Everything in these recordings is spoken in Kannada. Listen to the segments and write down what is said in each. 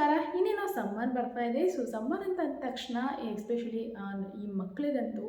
ನಮಸ್ಕಾರ. ಇನ್ನೇನೋ ಸಮ್ಮರ್ ಬರ್ತಾ ಇದೆ. ಸೊ ಸಮ್ಮರ್ ಅಂತ ಅಂದ ತಕ್ಷಣ ಎಸ್ಪೆಷಲಿ ಈ ಮಕ್ಕಳಿಗಂತೂ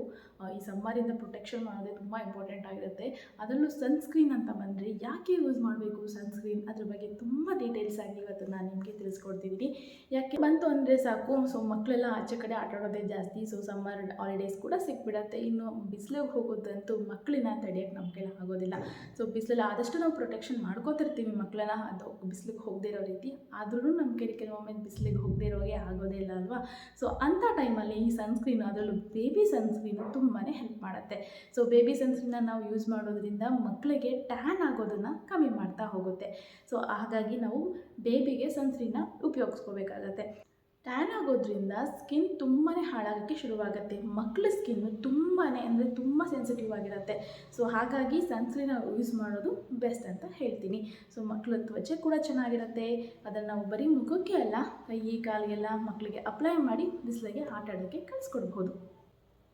ಈ ಸಮ್ಮರಿಂದ ಪ್ರೊಟೆಕ್ಷನ್ ಮಾಡೋದೇ ತುಂಬ ಇಂಪಾರ್ಟೆಂಟ್ ಆಗಿರುತ್ತೆ. ಅದರಲ್ಲೂ ಸನ್ಸ್ಕ್ರೀನ್ ಅಂತ ಬಂದರೆ ಯಾಕೆ ಯೂಸ್ ಮಾಡಬೇಕು ಸನ್ಸ್ಕ್ರೀನ್ ಅದ್ರ ಬಗ್ಗೆ ತುಂಬ ಡೀಟೇಲ್ಸ್ ಆಗಿ ಇವತ್ತು ನಾನು ನಿಮಗೆ ತಿಳಿಸ್ಕೊಡ್ತಿದ್ದೀನಿ. ಯಾಕೆ ಬಂತು ಅಂದರೆ ಸಾಕು. ಸೊ ಮಕ್ಕಳೆಲ್ಲ ಆಚೆ ಕಡೆ ಆಟ ಆಡೋದೇ ಜಾಸ್ತಿ. ಸೊ ಸಮ್ಮರ್ ಹಾಲಿಡೇಸ್ ಕೂಡ ಸಿಕ್ಬಿಡತ್ತೆ. ಇನ್ನು ಬಿಸಿಲಿಗೆ ಹೋಗೋದಂತೂ ಮಕ್ಕಳನ್ನ ತಡೆಯೋಕ್ಕೆ ನಮ್ಮ ಕೈಲಿ ಆಗೋದಿಲ್ಲ. ಸೊ ಬಿಸಿಲಲ್ಲಿ ಆದಷ್ಟು ನಾವು ಪ್ರೊಟೆಕ್ಷನ್ ಮಾಡ್ಕೋತಿರ್ತೀವಿ ಮಕ್ಕಳನ್ನ ಅದು ಬಿಸಿಲಿಗೆ ಹೋಗದೇ ಇರೋ ರೀತಿ. ಆದ್ರೂ ನಮ್ಮ ಕೈಲಿ ಕೆಲವೊಮ್ಮೆ ಬಿಸಿಲಿಗೆ ಹೋಗದೇ ಇರೋಗೆ ಆಗೋದೇ ಇಲ್ಲ ಅಲ್ವಾ? ಸೊ ಅಂಥ ಟೈಮಲ್ಲಿ ಈ ಸನ್ಸ್ಕ್ರೀನ್ ಅದರಲ್ಲೂ ಬೇಬಿ ಸನ್ಸ್ಕ್ರೀನು ತುಂಬಾ ಹೆಲ್ಪ್ ಮಾಡುತ್ತೆ. ಸೊ ಬೇಬಿ ಸನ್ಸ್ಕ್ರೀನ್ನ ನಾವು ಯೂಸ್ ಮಾಡೋದ್ರಿಂದ ಮಕ್ಕಳಿಗೆ ಟ್ಯಾನ್ ಆಗೋದನ್ನು ಕಮ್ಮಿ ಮಾಡ್ತಾ ಹೋಗುತ್ತೆ. ಸೊ ಹಾಗಾಗಿ ನಾವು ಬೇಬಿಗೆ ಸನ್ಸ್ಕ್ರೀನ್ನ ಉಪಯೋಗಿಸ್ಕೋಬೇಕಾಗತ್ತೆ. ಟ್ಯಾನ್ ಆಗೋದ್ರಿಂದ ಸ್ಕಿನ್ ತುಂಬಾ ಹಾಳಾಗೋಕ್ಕೆ ಶುರುವಾಗುತ್ತೆ. ಮಕ್ಕಳ ಸ್ಕಿನ್ನು ತುಂಬಾ ಅಂದರೆ ತುಂಬ ಸೆನ್ಸಿಟಿವ್ ಆಗಿರುತ್ತೆ. ಸೊ ಹಾಗಾಗಿ ಸನ್ಸ್ಕ್ರೀನ ಯೂಸ್ ಮಾಡೋದು ಬೆಸ್ಟ್ ಅಂತ ಹೇಳ್ತೀನಿ. ಸೊ ಮಕ್ಕಳ ತ್ವಚೆ ಕೂಡ ಚೆನ್ನಾಗಿರುತ್ತೆ. ಅದನ್ನು ನಾವು ಬರೀ ಮುಖಕ್ಕೆ ಅಲ್ಲ, ಕೈ, ಕಾಲಿಗೆಲ್ಲ ಮಕ್ಕಳಿಗೆ ಅಪ್ಲೈ ಮಾಡಿ ಬಿಸಿಲಿಗೆ ಆಟ ಆಡೋಕ್ಕೆ ಕಲಿಸ್ಕೊಡ್ಬೋದು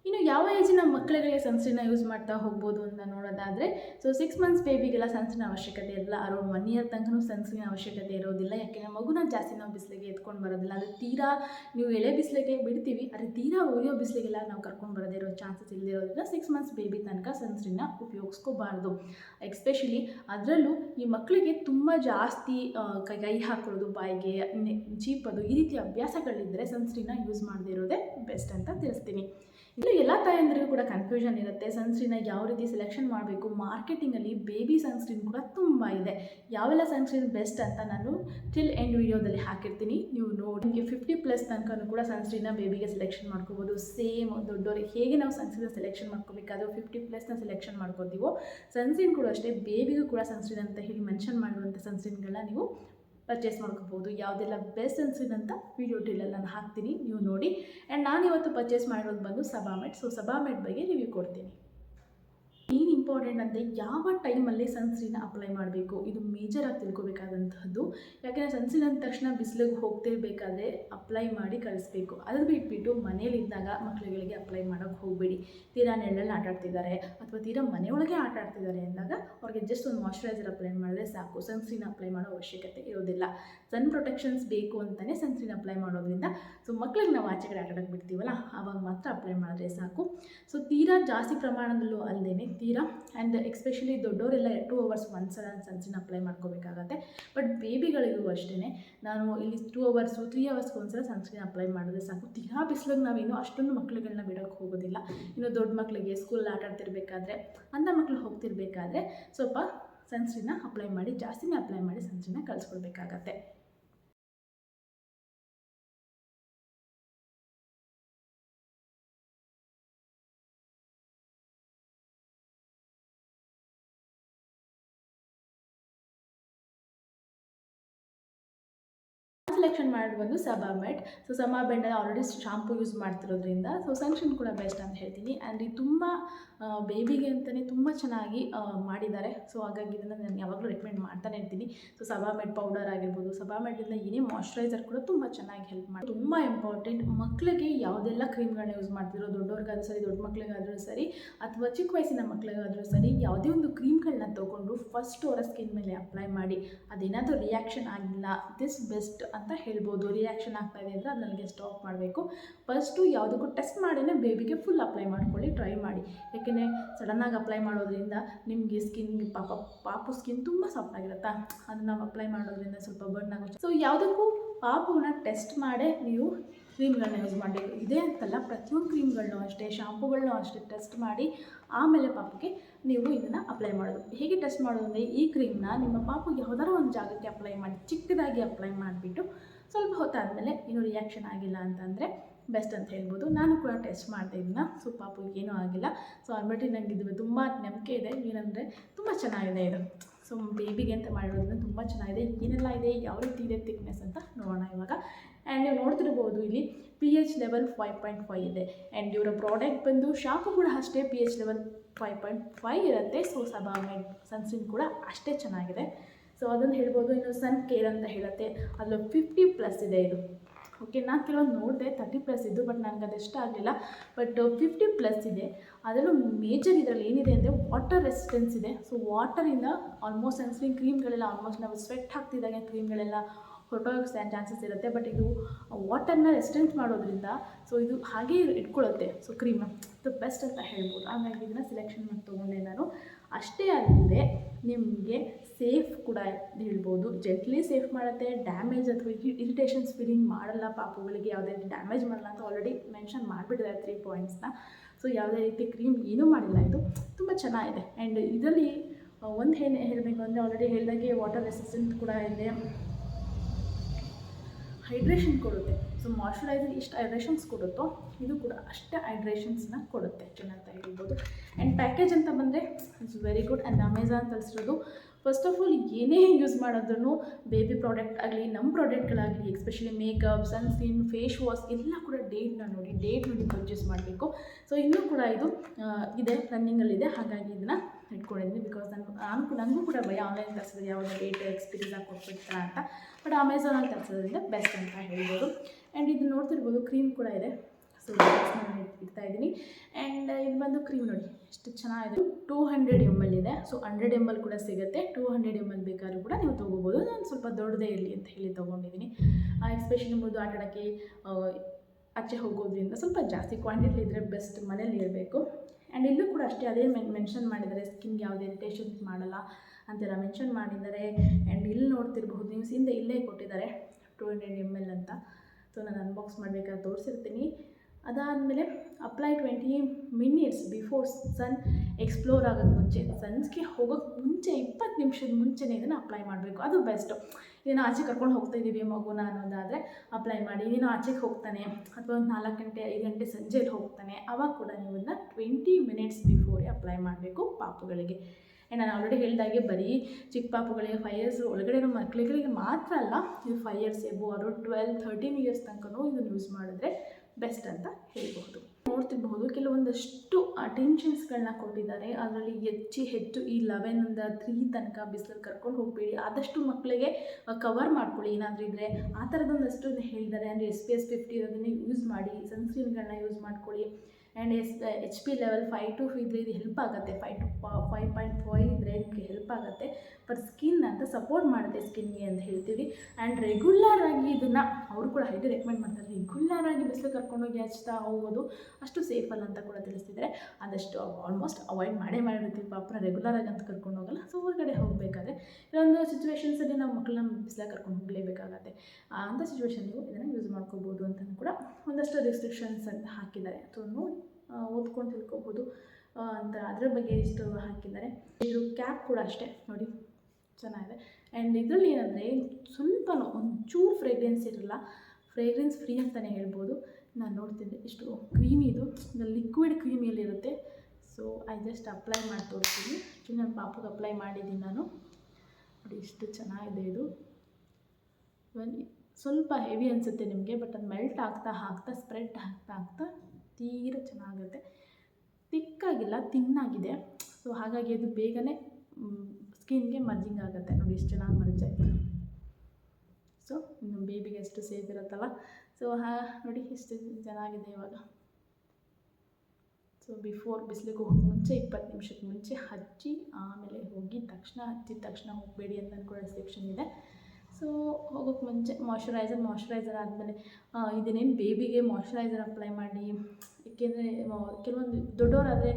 ಇನ್ನು ಯಾವ ಏಜಿನ ಮಕ್ಕಳಿಗೆ ಸನ್ಸ್ಕ್ರೀನ್ನ ಯೂಸ್ ಮಾಡ್ತಾ ಹೋಗ್ಬೋದು ಅಂತ ನೋಡೋದಾದರೆ ಸೊ ಸಿಕ್ಸ್ ಮಂತ್ಸ್ ಬೇಬಿಗೆಲ್ಲ ಸನ್ಸ್ಕ್ರೀನ್ ಅವಶ್ಯಕತೆ ಇರಲ್ಲ. ಅರೌಂಡ್ ಒನ್ ಇಯರ್ ತನಕ ಸನ್ಸ್ಕ್ರೀನ್ ಅವಶ್ಯಕತೆ ಇರೋದಿಲ್ಲ. ಯಾಕೆಂದರೆ ಮಗುನ ಜಾಸ್ತಿ ನಾವು ಬಿಸಿಲಿಗೆ ಎತ್ಕೊಂಡು ಬರೋದಿಲ್ಲ. ಅದು ತೀರಾ ನೀವು ಎಳೆ ಬಿಸಿಲಿಗೆ ಬಿಡ್ತೀವಿ, ಆದರೆ ತೀರಾ ಉರಿಯೋ ಬಿಸಿಲಿಗೆಲ್ಲ ನಾವು ಕರ್ಕೊಂಡು ಬರದೇ ಇರೋ ಚಾನ್ಸಸ್ ಇಲ್ಲದಿರೋದ್ರಿಂದ ಸಿಕ್ಸ್ ಮಂತ್ಸ್ ಬೇಬಿ ತನಕ ಸನ್ಸ್ಕ್ರೀನ್ನ ಉಪಯೋಗಿಸ್ಕೋಬಾರ್ದು. ಎಕ್ಸ್ಪೆಷಲಿ ಅದರಲ್ಲೂ ಈ ಮಕ್ಕಳಿಗೆ ತುಂಬ ಜಾಸ್ತಿ ಕೈ ಕೈ ಹಾಕೊಳ್ಳೋದು, ಬಾಯಿಗೆ ಚೀಪೋದು ಈ ರೀತಿ ಅಭ್ಯಾಸಗಳಿದ್ದರೆ ಸನ್ಸ್ಕ್ರೀನ್ನ ಯೂಸ್ ಮಾಡದೇ ಇರೋದೇ ಬೆಸ್ಟ್ ಅಂತ ತಿಳಿಸ್ತೀನಿ. ಇನ್ನು ಎಲ್ಲ ತಾಯಂದ್ರಿಗೂ ಕೂಡ ಕನ್ಫ್ಯೂಷನ್ ಇರುತ್ತೆ. ಸನ್ಸ್ಕ್ರೀನ್ ಯಾವ ರೀತಿ ಸೆಲೆಕ್ಷನ್ ಮಾಡಬೇಕು? ಮಾರ್ಕೆಟಿಂಗಲ್ಲಿ ಬೇಬಿ ಸನ್ಸ್ಕ್ರೀನ್ ಕೂಡ ತುಂಬ ಇದೆ. ಯಾವೆಲ್ಲ ಸನ್ಸ್ಕ್ರೀನ್ ಬೆಸ್ಟ್ ಅಂತ ನಾನು ಟಿಲ್ ಎಂಡ್ ವಿಡಿಯೋದಲ್ಲಿ ಹಾಕಿರ್ತೀನಿ. ನೀವು ನೋಡಿ, ನಿಮಗೆ ಫಿಫ್ಟಿ ಪ್ಲಸ್ ತನಕ ಕೂಡ ಸನ್ಸ್ಕ್ರೀನ್ನ ಬೇಬಿಗೆ ಸೆಲೆಕ್ಷನ್ ಮಾಡ್ಕೋಬೋದು. ಸೇಮ್ ದೊಡ್ಡವ್ರಿಗೆ ಹೇಗೆ ನಾವು ಸನ್ಸ್ಕ್ರೀನ್ ಸೆಲೆಕ್ಷನ್ ಮಾಡ್ಕೋಬೇಕಾದ್ರೂ ಫಿಫ್ಟಿ ಪ್ಲಸ್ನ ಸೆಲೆಕ್ಷನ್ ಮಾಡ್ಕೋತೀವೋ ಸನ್ಸ್ಕ್ರೀನ್ ಕೂಡ ಅಷ್ಟೇ ಬೇಬಿಗೂ ಕೂಡ ಸನ್ಸ್ಕ್ರೀನ್ ಅಂತ ಹೇಳಿ ಮೆನ್ಷನ್ ಮಾಡುವಂಥ ಸನ್ಸ್ಕ್ರೀನ್ಗಳನ್ನ ನೀವು ಪರ್ಚೇಸ್ ಮಾಡ್ಕೋಬೋದು ಯಾವುದೆಲ್ಲ ಬೆಸ್ಟ್ ಸನ್ಸ್ಕ್ರೀನ್ ಅಂತ ವಿಡಿಯೋ ಟೀಲಲ್ಲಿ ನಾನು ಹಾಕ್ತೀನಿ. ನೀವು ನೋಡಿ. ಆ್ಯಂಡ್ ನಾನು ಇವತ್ತು ಪರ್ಚೇಸ್ ಮಾಡಿರೋದು ಬಂದು ಸಬಾಮೆಟ್ ಸೊ ಸಬಾಮೆಟ್ ಬಗ್ಗೆ ರಿವ್ಯೂ ಕೊಡ್ತೀನಿ. ಇಂಪಾರ್ಟೆಂಟ್ ಅಂದರೆ ಯಾವ ಟೈಮಲ್ಲಿ ಸನ್ಸ್ಕ್ರೀನ್ ಅಪ್ಲೈ ಮಾಡಬೇಕು? ಇದು ಮೇಜರಾಗಿ ತಿಳ್ಕೊಬೇಕಾದಂತಹದ್ದು. ಯಾಕೆಂದರೆ ಸನ್ಸ್ಕ್ರೀನ್ ಅಂದ ತಕ್ಷಣ ಬಿಸಿಲಿಗೆ ಹೋಗ್ತಿರ್ಬೇಕಾದ್ರೆ ಅಪ್ಲೈ ಮಾಡಿ ಕಳಿಸ್ಬೇಕು. ಅದು ಬಿಟ್ಬಿಟ್ಟು ಮನೇಲಿದ್ದಾಗ ಮಕ್ಕಳುಗಳಿಗೆ ಅಪ್ಲೈ ಮಾಡೋಕ್ಕೆ ಹೋಗಬೇಡಿ. ತೀರಾ ನೆರಳಲ್ಲಿ ಆಟಾಡ್ತಿದ್ದಾರೆ. ಅಥವಾ ತೀರಾ ಮನೆಯೊಳಗೆ ಆಟ ಆಡ್ತಿದ್ದಾರೆ ಅಂದಾಗ ಅವ್ರಿಗೆ ಜಸ್ಟ್ ಒಂದು ಮಾಯಶ್ಚರೈಸರ್ ಅಪ್ಲೈ ಮಾಡಿದ್ರೆ ಸಾಕು. ಸನ್ಸ್ಕ್ರೀನ್ ಅಪ್ಲೈ ಮಾಡೋ ಅವಶ್ಯಕತೆ ಇರೋದಿಲ್ಲ. ಸನ್ ಪ್ರೊಟೆಕ್ಷನ್ಸ್ ಬೇಕು ಅಂತಲೇ ಸನ್ಸ್ಕ್ರೀನ್ ಅಪ್ಲೈ ಮಾಡೋದ್ರಿಂದ ಸೊ ಮಕ್ಳಿಗೆ ನಾವು ಆಚೆ ಕಡೆ ಆಟಾಡಕ್ಕೆ ಬಿಡ್ತೀವಲ್ಲ ಆವಾಗ ಮಾತ್ರ ಅಪ್ಲೈ ಮಾಡಿದ್ರೆ ಸಾಕು. ಸೊ ತೀರಾ ಜಾಸ್ತಿ ಪ್ರಮಾಣದಲ್ಲೂ ಅಲ್ಲದೆ ತೀರಾ ಆ್ಯಂಡ್ ಎಕ್ಸ್ಪೆಷಲಿ ದೊಡ್ಡವರೆಲ್ಲ ಟೂ ಅವರ್ಸ್ ಒಂದ್ಸಲ ಸನ್ಸಿನ ಅಪ್ಲೈ ಮಾಡ್ಕೋಬೇಕಾಗತ್ತೆ. ಬಟ್ ಬೇಬಿಗಳಿಗೂ ಅಷ್ಟೇ ನಾನು ಇಲ್ಲಿ ಟೂ ಅವರ್ಸು ತ್ರೀ ಅವರ್ಸ್ಗೆ ಒಂದ್ಸಲ ಸನ್ಸ್ಕ್ರೀನ್ ಅಪ್ಲೈ ಮಾಡಿದ್ರೆ ಸಾಕು. ತೀರಾ ಬಿಸಿಲಿಗೆ ನಾವೇನು ಅಷ್ಟೊಂದು ಮಕ್ಳುಗಳನ್ನ ಬಿಡೋಕ್ಕೆ ಹೋಗೋದಿಲ್ಲ. ಇನ್ನು ದೊಡ್ಡ ಮಕ್ಕಳಿಗೆ ಸ್ಕೂಲ್ ಆಟ ಆಡ್ತಿರ್ಬೇಕಾದ್ರೆ ಅಂಥ ಮಕ್ಕಳು ಹೋಗ್ತಿರ್ಬೇಕಾದ್ರೆ ಸ್ವಲ್ಪ ಸನ್ಸ್ಕ್ರೀನ್ನ ಅಪ್ಲೈ ಮಾಡಿ, ಜಾಸ್ತಿನೇ ಅಪ್ಲೈ ಮಾಡಿ ಸನ್ಸ್ಕ್ರೀನ್ನ ಕಳಿಸ್ಕೊಡ್ಬೇಕಾಗತ್ತೆ. ಸೆಲೆಕ್ಷನ್ ಮಾಡಿ ಬಂದು Sebamed so Sebamed already shampoo use ಮಾಡ್ತಿರೋದ್ರಿಂದ so sunscreen ಕೂಡ ಬೆಸ್ಟ್ ಅಂತ ಹೇಳ್ತೀನಿ. ಆ್ಯಂಡ್ ಇದು ತುಂಬ ಬೇಬಿಗೆ ಅಂತಲೇ ತುಂಬ ಚೆನ್ನಾಗಿ ಮಾಡಿದ್ದಾರೆ. ಸೊ ಹಾಗಾಗಿ ಇದನ್ನು ನಾನು ಯಾವಾಗಲೂ ರೆಕಮೆಂಡ್ ಮಾಡ್ತಾನೆ ಇರ್ತೀನಿ. ಸೊ ಸಬಾಮೆಟ್ ಪೌಡರ್ ಆಗಿರ್ಬೋದು. ಸಬಾಮೆಟಿಂದ ಏನೇ ಮಾಯಶ್ಚರೈಸರ್ ಕೂಡ ತುಂಬ ಚೆನ್ನಾಗಿ ಹೆಲ್ಪ್ ಮಾಡಿ, ತುಂಬ ಇಂಪಾರ್ಟೆಂಟ್ ಮಕ್ಕಳಿಗೆ ಯಾವುದೆಲ್ಲ ಕ್ರೀಮ್ಗಳನ್ನ ಯೂಸ್ ಮಾಡ್ತಿರೋ ದೊಡ್ಡವ್ರಿಗಾದ್ರೂ ಸರಿ, ದೊಡ್ಡ ಮಕ್ಕಳಿಗಾದ್ರೂ ಸರಿ, ಅಥವಾ ಚಿಕ್ಕ ವಯಸ್ಸಿನ ಮಕ್ಕಳಿಗಾದ್ರೂ ಸರಿ, ಯಾವುದೇ ಒಂದು ಕ್ರೀಮ್ಗಳನ್ನ ತೊಗೊಂಡು ಫಸ್ಟ್ ಅವರ ಸ್ಕಿನ್ ಮೇಲೆ ಅಪ್ಲೈ ಮಾಡಿ, ಅದೇನಾದರೂ ರಿಯಾಕ್ಷನ್ ಆಗಿಲ್ಲ ದಿಸ್ ಬೆಸ್ಟ್ ಅಂತ ಹೇಳ್ಬೋದು ರಿಯಾಕ್ಷನ್ ಆಗ್ತಾ ಇದೆ ಅಂದರೆ ಅದು ನನಗೆ ಸ್ಟಾಪ್ ಮಾಡಬೇಕು. ಫಸ್ಟು ಯಾವುದಕ್ಕೂ ಟೆಸ್ಟ್ ಮಾಡಿನೇ ಬೇಬಿಗೆ ಫುಲ್ ಅಪ್ಲೈ ಮಾಡ್ಕೊಳ್ಳಿ ಟ್ರೈ ಮಾಡಿ. ಯಾಕೆಂದರೆ ಸಡನ್ನಾಗಿ ಅಪ್ಲೈ ಮಾಡೋದ್ರಿಂದ ನಿಮಗೆ ಸ್ಕಿನ್ ಪಾಪ, ಪಾಪು ಸ್ಕಿನ್ ತುಂಬ ಸಾಫ್ಟ್ ಆಗಿರುತ್ತಾ? ಅದನ್ನು ಅಪ್ಲೈ ಮಾಡೋದ್ರಿಂದ ಸ್ವಲ್ಪ ಬರ್ನ್ ಆಗುತ್ತೆ. ಸೊ ಯಾವುದಕ್ಕೂ ಪಾಪುನ ಟೆಸ್ಟ್ ಮಾಡೇ ನೀವು ಕ್ರೀಮ್ಗಳನ್ನ ಯೂಸ್ ಮಾಡಬೇಕು ಇದೇ ಅಂತಲ್ಲ, ಪ್ರತಿಯೊಂದು ಕ್ರೀಮ್ಗಳನ್ನೂ ಅಷ್ಟೇ ಶಾಂಪುಗಳನ್ನೂ ಅಷ್ಟೇ ಟೆಸ್ಟ್ ಮಾಡಿ, ಆಮೇಲೆ ಪಾಪಕ್ಕೆ ನೀವು ಇದನ್ನು ಅಪ್ಲೈ ಮಾಡೋದು. ಹೇಗೆ ಟೆಸ್ಟ್ ಮಾಡೋದು ಅಂದರೆ, ಈ ಕ್ರೀಮ್ನ ನಿಮ್ಮ ಪಾಪಿಗೆ ಯಾವ್ದಾದ್ರು ಒಂದು ಜಾಗಕ್ಕೆ ಅಪ್ಲೈ ಮಾಡಿ, ಚಿಕ್ಕದಾಗಿ ಅಪ್ಲೈ ಮಾಡಿಬಿಟ್ಟು ಸ್ವಲ್ಪ ಹೊತ್ತಾದಮೇಲೆ ಏನು ರಿಯಾಕ್ಷನ್ ಆಗಿಲ್ಲ ಅಂತಂದರೆ ಬೆಸ್ಟ್ ಅಂತ ಹೇಳ್ಬೋದು. ನಾನು ಕೂಡ ಟೆಸ್ಟ್ ಮಾಡಿದೆ ಇದನ್ನ ಸೊ ಪಾಪುಗೆ ಏನೂ ಆಗಿಲ್ಲ. ಸೊ ಆಲ್ರೆಡಿ ನನಗೆ ಇದು ತುಂಬ ನಂಬಿಕೆ ಇದೆ. ಏನಂದರೆ, ತುಂಬ ಚೆನ್ನಾಗಿದೆ ಇದು. ಸೊ ಬೇಬಿಗೆ ಅಂತ ಮಾಡಿರೋದ್ರಿಂದ ತುಂಬ ಚೆನ್ನಾಗಿದೆ. ಏನೆಲ್ಲ ಇದೆ, ಯಾವ ರೀತಿ ಇದೆ ಥಿಕ್ನೆಸ್ ಅಂತ ನೋಡೋಣ ಇವಾಗ. ಆ್ಯಂಡ್ ನೀವು ನೋಡ್ತಿರ್ಬೋದು ಇಲ್ಲಿ P H level five point five ಇದೆ. ಆ್ಯಂಡ್ ಇವರ ಪ್ರಾಡಕ್ಟ್ ಬಂದು ಶಾಂಪು ಕೂಡ ಅಷ್ಟೇ P H level five point five ಇರುತ್ತೆ. ಸೊ ಸಬಾಮೆಂಟ್ ಸನ್ಸ್ಕ್ರೀನ್ ಕೂಡ ಅಷ್ಟೇ ಚೆನ್ನಾಗಿದೆ. ಸೊ ಅದನ್ನು ಹೇಳ್ಬೋದು, ಇನ್ನು ಸನ್ ಕೇರ್ ಅಂತ ಹೇಳುತ್ತೆ. ಅಲ್ಲೂ ಫಿಫ್ಟಿ ಪ್ಲಸ್ ಇದೆ ಇದು. ಓಕೆ ನಾನು ಕೆಲವೊಂದು ನೋಡಿದೆ ತರ್ಟಿ ಪ್ಲಸ್ ಇದ್ದು ಬಟ್ ನನಗೆ ಅದು ಇಷ್ಟ ಆಗಲಿಲ್ಲ. ಬಟ್ ಫಿಫ್ಟಿ ಪ್ಲಸ್ ಇದೆ. ಅದರಲ್ಲೂ ಮೇಜರ್ ಇದರಲ್ಲಿ ಏನಿದೆ ಅಂದರೆ ವಾಟರ್ ರೆಸಿಸ್ಟೆನ್ಸ್ ಇದೆ. ಸೊ ವಾಟರಿಂದ ಆಲ್ಮೋಸ್ಟ್ ಸನ್ಸ್ಕ್ರೀನ್ ಕ್ರೀಮ್ಗಳೆಲ್ಲ ಆಲ್ಮೋಸ್ಟ್ ನಾವು ಸ್ವೆಟ್ ಹಾಕ್ತಿದ್ದಾಗ ಕ್ರೀಮ್ಗಳೆಲ್ಲ ಹೊರಟೋಗೋ ಚಾನ್ಸಸ್ ಇರುತ್ತೆ ಬಟ್ ಇದು ವಾಟರ್ನ ರೆಸ್ಟೆಂಟ್ ಮಾಡೋದ್ರಿಂದ ಸೊ ಇದು ಹಾಗೇ ಇಟ್ಕೊಳ್ಳುತ್ತೆ ಸೊ ಕ್ರೀಮ್ ದ ಬೆಸ್ಟ್ ಅಂತ ಹೇಳ್ಬೋದು. ಹಾಗಾಗಿ ಇದನ್ನು ಸೆಲೆಕ್ಷನ್ ಮಾಡಿ ತೊಗೊಂಡೆ ನಾನು. ಅಷ್ಟೇ ಅಲ್ಲದೆ, ನಿಮಗೆ ಸೇಫ್ ಕೂಡ ಹೇಳ್ಬೋದು. ಜೆಂಟ್ಲಿ ಸೇಫ್ ಮಾಡುತ್ತೆ ಡ್ಯಾಮೇಜ್ ಅಥವಾ ಇರಿಟೇಷನ್ಸ್ ಫೀಲಿಂಗ್ ಮಾಡಲ್ಲ ಪಾಪುಗಳಿಗೆ. ಯಾವುದೇ ರೀತಿ ಡ್ಯಾಮೇಜ್ ಮಾಡಲ್ಲ ಅಂತ ಆಲ್ರೆಡಿ ಮೆನ್ಷನ್ ಮಾಡಿಬಿಟ್ಟಿದ್ದಾರೆ ತ್ರೀ ಪಾಯಿಂಟ್ಸ್ನ ಸೊ ಯಾವುದೇ ರೀತಿ ಕ್ರೀಮ್ ಏನೂ ಮಾಡಿಲ್ಲ. ಇದು ತುಂಬ ಚೆನ್ನಾಗಿದೆ. ಆ್ಯಂಡ್ ಇದರಲ್ಲಿ ಒಂದು ಏನು ಹೇಳಬೇಕು ಅಂದರೆ ಆಲ್ರೆಡಿ ಹೇಳಿದಾಗೆ ವಾಟರ್ ರೆಸಿಸ್ಟೆಂಟ್ ಕೂಡ ಇದೆ. ಹೈಡ್ರೇಷನ್ ಕೊಡುತ್ತೆ. ಸೊ ಮಾಯ್ಶ್ಚರೈಸರ್ ಎಷ್ಟು ಹೈಡ್ರೇಷನ್ಸ್ ಕೊಡುತ್ತೋ, ಇದು ಕೂಡ ಅಷ್ಟೇ ಹೈಡ್ರೇಷನ್ಸ್ನ ಕೊಡುತ್ತೆ ಅಂತ ಹೇಳ್ಬೋದು. ಆ್ಯಂಡ್ ಪ್ಯಾಕೇಜ್ ಅಂತ ಬಂದರೆ it's very good and Amazon ತರಿಸಿರೋದು first of all ಏನೇ ಯೂಸ್ ಮಾಡಿದ್ರು ಬೇಬಿ ಪ್ರಾಡಕ್ಟ್ ಆಗಲಿ ನಮ್ಮ ಪ್ರಾಡಕ್ಟ್ಗಳಾಗಲಿ especially makeup sunscreen face wash ಎಲ್ಲ ಕೂಡ ಡೇಟ್ನ ನೋಡಿ ಡೇಟ್ ನೋಡಿ ಪರ್ಚೇಸ್ ಮಾಡಬೇಕು. ಸೊ ಇನ್ನೂ ಕೂಡ ಇದು ಇದೆ ರನ್ನಿಂಗಲ್ಲಿದೆ ಹಾಗಾಗಿ ಇದನ್ನು ಇಟ್ಕೊಂಡಿದ್ದೀನಿ ಬಿಕಾಸ್ ನಾನು ಅನುಕೂಲ ನನಗೂ ಕೂಡ ಭಯ ಆನ್ಲೈನ್ ತರಿಸಿದ್ರೆ ಯಾವುದೇ ಡೇಟ್ ಎಕ್ಸ್ಪೀರಿಯನ್ಸ್ ಆಗಿ ಕೊಟ್ಬಿಡ್ತಾರ ಅಂತ. ಬಟ್ ಅಮೆಝಾನಲ್ಲಿ ತರಿಸೋದ್ರಿಂದ ಬೆಸ್ಟ್ ಅಂತ ಹೇಳ್ಬೋದು. ಆ್ಯಂಡ್ ಇದು ನೋಡ್ತಿರ್ಬೋದು ಕ್ರೀಮ್ ಕೂಡ ಇದೆ. ಸೊ ನಾನು ಇಡ್ತಾ ಇದ್ದೀನಿ. ಆ್ಯಂಡ್ ಇದು ಬಂದು ಕ್ರೀಮ್ ನೋಡಿ. ಎಷ್ಟು ಚೆನ್ನಾಗಿದೆ. ಟೂ ಹಂಡ್ರೆಡ್ ಎಂ ಎಲ್ ಇದೆ. ಸೊ ಹಂಡ್ರೆಡ್ ಎಂ ಎಲ್ ಕೂಡ ಸಿಗುತ್ತೆ. ಟೂ ಹಂಡ್ರೆಡ್ ಎಂ ಎಲ್ ಬೇಕಾದ್ರೂ ಕೂಡ ನೀವು ತೊಗೋಬೋದು. ನಾನು ಸ್ವಲ್ಪ ದೊಡ್ಡದೇ ಇರಲಿ ಅಂತ ಹೇಳಿ ತೊಗೊಂಡಿದ್ದೀನಿ. ಎಸ್ಪೆಷಲಿ ಮುದ್ದು ಆಟಾಡೋಕ್ಕೆ ಆಚೆ ಹೋಗೋದ್ರಿಂದ ಸ್ವಲ್ಪ ಜಾಸ್ತಿ ಕ್ವಾಂಟಿಟಿ ಇದ್ದರೆ ಬೆಸ್ಟ್ ಮನೇಲಿ ಇರಬೇಕು. ಆ್ಯಂಡ್ ಇಲ್ಲೂ ಕೂಡ ಅಷ್ಟೇ ಅದೇ ಮೆನ್ ಮೆನ್ಷನ್ ಮಾಡಿದ್ದಾರೆ ಸ್ಕಿನ್ಗೆ ಯಾವುದೇ ಇರಿಟೇಷನ್ಸ್ ಮಾಡಲ್ಲ ಅಂತೆಲ್ಲ ಮೆನ್ಷನ್ ಮಾಡಿದ್ದಾರೆ. ಆ್ಯಂಡ್ ಇಲ್ಲಿ ನೋಡ್ತಿರ್ಬಹುದು ನ್ಯೂಸ್ ಹಿಂದೆ ಇಲ್ಲೇ ಕೊಟ್ಟಿದ್ದಾರೆ ಟೂ ಹಂಡ್ರೆಡ್ ಎಂ ಎಲ್ ಅಂತ. ಸೊ ನಾನು ಅನ್ಬಾಕ್ಸ್ ಮಾಡಬೇಕಾದ್ರೆ ತೋರಿಸಿರ್ತೀನಿ. ಅದಾದಮೇಲೆ apply twenty minutes before sun explore ಆಗೋದು ಮುಂಚೆ ಸನ್ಸ್ಗೆ ಹೋಗೋಕ್ಕೆ ಮುಂಚೆ ಇಪ್ಪತ್ತು ನಿಮಿಷದ ಮುಂಚೆನೇ ಇದನ್ನು ಅಪ್ಲೈ ಮಾಡಬೇಕು. ಅದು ಬೆಸ್ಟು ಇದನ್ನು ಆಚೆ ಕರ್ಕೊಂಡು ಹೋಗ್ತಾ ಇದ್ದೀವಿ ಮಗುನ ಅನ್ನೋದಾದರೆ ಅಪ್ಲೈ ಮಾಡಿ. ನೀನು ಆಚೆಗೆ ಹೋಗ್ತಾನೆ, ಅಥವಾ ಒಂದು ನಾಲ್ಕು ಗಂಟೆ, ಐದು ಗಂಟೆ ಸಂಜೆಯಲ್ಲಿ ಹೋಗ್ತಾನೆ. ಅವಾಗ ಕೂಡ ನೀವು ಇದನ್ನ ಟ್ವೆಂಟಿ ಮಿನಿಟ್ಸ್ ಬಿಫೋರೇ ಅಪ್ಲೈ ಮಾಡಬೇಕು ಪಾಪುಗಳಿಗೆ. ಆ್ಯಂಡ್ ನಾನು ಆಲ್ರೆಡಿ ಹೇಳಿದಾಗೆ ಬರೀ ಚಿಕ್ಕ ಪಾಪುಗಳಿಗೆ ಫೈವ್ ಇಯರ್ಸ್ ಒಳಗಡೆ ಇರೋ ಮಕ್ಕಳುಗಳಿಗೆ ಮಾತ್ರ ಅಲ್ಲ, ಇದು ಫೈವ್ ಇಯರ್ಸ್ ಎಬೋ ಅವರು ಟ್ವೆಲ್ ಥರ್ಟೀನ್ ಇಯರ್ಸ್ ತನಕನೂ ಇದನ್ನು ಯೂಸ್ ಮಾಡಿದ್ರೆ ಬೆಸ್ಟ್ ಅಂತ ಹೇಳಬಹುದು. ನೋಡ್ತಿರಬಹುದು, ಕೆಲವೊಂದಷ್ಟು ಅಟೆನ್ಷನ್ಸ್ಗಳನ್ನ ಕೊಟ್ಟಿದ್ದಾರೆ. ಅದರಲ್ಲಿ ಹೆಚ್ಚು ಹೆಚ್ಚು ಈ ಲೆವೆನಿಂದ ತ್ರೀ ತನಕ ಬಿಸಿಲಲ್ಲಿ ಕರ್ಕೊಂಡು ಹೋಗಬೇಡಿ. ಆದಷ್ಟು ಮಕ್ಕಳಿಗೆ ಕವರ್ ಮಾಡ್ಕೊಳ್ಳಿ. ಏನಾದರೂ ಇದ್ದರೆ ಆ ಥರದೊಂದಷ್ಟು ಹೇಳಿದ್ದಾರೆ. ಅಂದರೆ ಎಸ್ ಪಿ ಎಸ್ ಫಿಫ್ಟಿ ಅದನ್ನು ಯೂಸ್ ಮಾಡಿ ಸನ್ಸ್ಕ್ರೀನ್ಗಳನ್ನ ಯೂಸ್ ಮಾಡ್ಕೊಳ್ಳಿ. And S H P level five to ಇದ್ರೆ ಇದು ಹೆಲ್ಪ್ ಆಗುತ್ತೆ. Five to five point five ಇದ್ರೆ ಹೆಲ್ಪ್ ಆಗುತ್ತೆ. ಬಟ್ ಸ್ಕಿನ್ ಅಂತ ಸಪೋರ್ಟ್ ಮಾಡುತ್ತೆ ಸ್ಕಿನ್ಗೆ ಅಂತ ಹೇಳ್ತೀವಿ. ಆ್ಯಂಡ್ ರೆಗ್ಯುಲರ್ ಆಗಿ ಇದನ್ನು ಅವರು ಕೂಡ ಹೈಲಿ ರೆಕಮೆಂಡ್ ಮಾಡ್ತಾರೆ. ರೆಗ್ಯುಲರ್ ಆಗಿ ಬಿಸಿಲು ಕರ್ಕೊಂಡೋಗಿ ಹಚ್ತಾ ಹೋಗೋದು ಅಷ್ಟು ಸೇಫ್ ಅಲ್ಲ ಅಂತ ಕೂಡ ತಿಳಿಸ್ತಿದ್ದಾರೆ. ಆದಷ್ಟು ಆಲ್ಮೋಸ್ಟ್ ಅವಾಯ್ಡ್ ಮಾಡೇ ಮಾಡಿರ್ತೀವಿ ಪಾಪನ ರೆಗ್ಯುಲರ್ ಆಗಿ ಅಂತ ಕರ್ಕೊಂಡು ಹೋಗಲ್ಲ. ಸೊ ಹೊರಗಡೆ ಹೋಗಬೇಕಾದ್ರೆ ಕೆಲವೊಂದು ಸಿಚುವೇಶನ್ಸಲ್ಲಿ ನಾವು ಮಕ್ಕಳನ್ನ ಬಿಸಿಲ ಕರ್ಕೊಂಡು ಹೋಗಲೇಬೇಕಾಗತ್ತೆ. ಅಂಥ ಸಿಚುವೇಶನ್ ನೀವು ಇದನ್ನು ಯೂಸ್ ಮಾಡ್ಕೋಬೋದು ಅಂತಲೂ ಕೂಡ ಒಂದಷ್ಟು ರೆಸ್ಟ್ರಿಕ್ಷನ್ಸ್ ಅಂತ ಹಾಕಿದ್ದಾರೆ. ಸೊ ನೋಡಿ ಓದ್ಕೊಂಡು ತಿಳ್ಕೊಬೋದು. ಅಂತ ಅದರ ಬಗ್ಗೆ ಇಷ್ಟು ಹಾಕಿದ್ದಾರೆ. ಇದು ಕ್ಯಾಪ್ ಕೂಡ ಅಷ್ಟೇ. ನೋಡಿ. ಚೆನ್ನಾಗಿದೆ. ಆ್ಯಂಡ್ ಇದರಲ್ಲಿ ಏನಂದರೆ ಸ್ವಲ್ಪ ಒಂಚೂರು ಫ್ರೇಗ್ರೆನ್ಸ್ ಇರಲ್ಲ. ಫ್ರೇಗ್ರೆನ್ಸ್ ಫ್ರೀ ಅಂತಲೇ ಹೇಳ್ಬೋದು. ನಾನು ನೋಡ್ತಿದ್ದೆ, ಇಷ್ಟು ಕ್ರೀಮಿ ಇದು. ಲಿಕ್ವಿಡ್ ಕ್ರೀಮಿಯಲ್ಲಿರುತ್ತೆ ಸೊ ಐ ಜಸ್ಟ್ ಅಪ್ಲೈ ಮಾಡಿ ತೋರಿಸ್ತೀನಿ. ಆ್ಯಕ್ಚುಲಿ ನನ್ನ ಪಾಪಗೆ ಅಪ್ಲೈ ಮಾಡಿದ್ದೀನಿ ನಾನು. ನೋಡಿ, ಇಷ್ಟು ಚೆನ್ನಾಗಿದೆ ಇದು. ಸ್ವಲ್ಪ ಹೆವಿ ಅನಿಸುತ್ತೆ ನಿಮಗೆ ಬಟ್ ಅದು ಮೆಲ್ಟ್ ಆಗ್ತಾ ಹಾಕ್ತಾ ಸ್ಪ್ರೆಡ್ ಆಗ್ತಾ ಆಗ್ತಾ, ತೀರ ಚೆನ್ನಾಗುತ್ತೆ. ತಿಕ್ಕಾಗಿಲ್ಲ ತಿನ್ನಾಗಿದೆ ಸೊ ಹಾಗಾಗಿ ಅದು ಬೇಗನೆ ಸ್ಕಿನ್ಗೆ ಮಜ್ಜಿಂಗ್ ಆಗುತ್ತೆ. ನೋಡಿ ಎಷ್ಟು ಚೆನ್ನಾಗಿ ಆಯಿತು ಸೊ ನಮ್ಮ ಬೇಬಿಗೆ ಎಷ್ಟು ಸೇಫ್ ಇರುತ್ತಲ್ಲ? ಸೊ ಹಾ, ನೋಡಿ ಎಷ್ಟು ಚೆನ್ನಾಗಿದೆ ಇವಾಗ. ಸೊ ಬಿಫೋರ್ ಬಿಸಿಲಿಗೆ ಹೋಗಿ ಮುಂಚೆ, ಇಪ್ಪತ್ತು ನಿಮಿಷಕ್ಕೆ ಮುಂಚೆ ಹಚ್ಚಿ ಆಮೇಲೆ ಹೋಗಿ ತಕ್ಷಣ ಹಚ್ಚಿದ ತಕ್ಷಣ ಹೋಗಬೇಡಿ ಅಂತ ಕೂಡ ಸೆಕ್ಷನ್ ಇದೆ. ಸೊ ಹೋಗೋಕ್ಕೆ ಮುಂಚೆ ಮಾಯ್ಶ್ಚರೈಸರ್ ಮಾಯ್ಶ್ಚರೈಸರ್ ಆದಮೇಲೆ ಇದನ್ನೇನು ಬೇಬಿಗೆ ಮಾಯ್ಶ್ಚರೈಸರ್ ಅಪ್ಲೈ ಮಾಡಿ, ಏಕೆಂದರೆ ಕೆಲವೊಂದು ದೊಡ್ಡವರಾದರೆ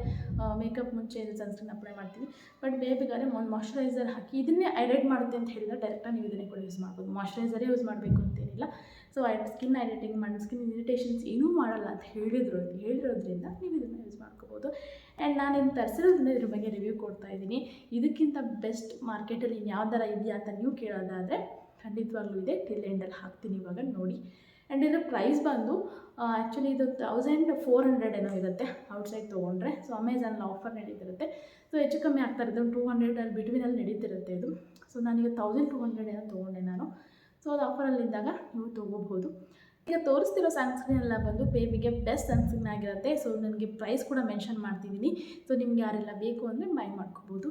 ಮೇಕಪ್ ಮುಂಚೆ ಸನ್ಸ್ಕ್ರೀನ್ ಅಪ್ಲೈ ಮಾಡ್ತೀವಿ. ಬಟ್ ಬೇಬಿಗಾದ್ರೆ ಒಂದು ಮಾಯ್ಶ್ಚರೈಸರ್ ಹಾಕಿ, ಇದನ್ನೇ ಹೈಡ್ರೇಟ್ ಮಾಡುತ್ತೆ ಅಂತ ಹೇಳಿದ್ರೆ ಡೈರೆಕ್ಟಾಗಿ ನೀವು ಇದನ್ನೇ ಕೂಡ ಯೂಸ್ ಮಾಡ್ಬೋದು. ಮಾಯ್ಶ್ಚರೈಸರೇ ಯೂಸ್ ಮಾಡಬೇಕು ಅಂತೇನಿಲ್ಲ ಸೊ ಐ ಸ್ಕಿನ್ ಹೈಡ್ರೇಟಿಂಗ್ ಮಾಡಿ ಸ್ಕಿನ್ ಇರಿಟೇಷನ್ಸ್ ಏನೂ ಮಾಡಲ್ಲ ಅಂತ ಹೇಳಿದ್ರು, ಹೇಳಿರೋದ್ರಿಂದ ನೀವು ಇದನ್ನು ಯೂಸ್ ಮಾಡ್ಕೋಬೋದು. ಆ್ಯಂಡ್ ನಾನು ಇನ್ನು ತರಿಸಿರೋದ್ರಿಂದ ಇದ್ರ ಬಗ್ಗೆ ರಿವ್ಯೂ ಕೊಡ್ತಾ ಇದ್ದೀನಿ. ಇದಕ್ಕಿಂತ ಬೆಸ್ಟ್ ಮಾರ್ಕೆಟಲ್ಲಿ ಯಾವ ಥರ ಇದೆಯಾ ಅಂತ ನೀವು ಕೇಳೋದಾದರೆ ಖಂಡಿತವಾಗ್ಲೂ ಇದೆ. ಟಿಲ್ ಎಂಡಲ್ಲಿ ಹಾಕ್ತೀನಿ ಇವಾಗ, ನೋಡಿ. ಆ್ಯಂಡ್ ಇದರ ಪ್ರೈಸ್ ಬಂದು ಆ್ಯಕ್ಚುಲಿ ಇದು ತೌಸಂಡ್ ಫೋರ್ ಹಂಡ್ರೆಡ್ ಏನೋ ಇರುತ್ತೆ ಔಟ್ಸೈಡ್ ತೊಗೊಂಡ್ರೆ. ಸೊ ಅಮೆಝಾನಲ್ಲಿ ಆಫರ್ ನಡೀತಿರುತ್ತೆ. ಸೊ ಹೆಚ್ಚು ಕಮ್ಮಿ ಆಗ್ತಾ ಇರೋದು ಟೂ ಹಂಡ್ರೆಡಲ್ಲಿ ಬಿಟ್ವಿನಲ್ಲಿ ನಡೀತಿರುತ್ತೆ ಇದು. ಸೊ ನಾನೀಗ ತೌಸಂಡ್ ಟೂ ಹಂಡ್ರೆಡ್ ಏನೋ ತೊಗೊಂಡೆ ನಾನು. ಸೊ ಅದು ಆಫರಲ್ಲಿದ್ದಾಗ ನೀವು ತೊಗೋಬೋದು ಈಗ ತೋರಿಸ್ತಿರೋ ಸನ್ಸ್ಕ್ರೀನ್ ಎಲ್ಲ ಬಂದು ಬೇಬಿಗೆ ಬೆಸ್ಟ್ ಸನ್ಸ್ಕ್ರೀನ್ ಆಗಿರುತ್ತೆ. ಸೊ ನನಗೆ ಪ್ರೈಸ್ ಕೂಡ ಮೆನ್ಷನ್ ಮಾಡ್ತಿದ್ದೀನಿ. ಸೊ ನಿಮ್ಗೆ ಯಾರೆಲ್ಲ ಬೇಕು ಅಂದರೆ ಬೈ ಮಾಡ್ಕೋಬೋದು.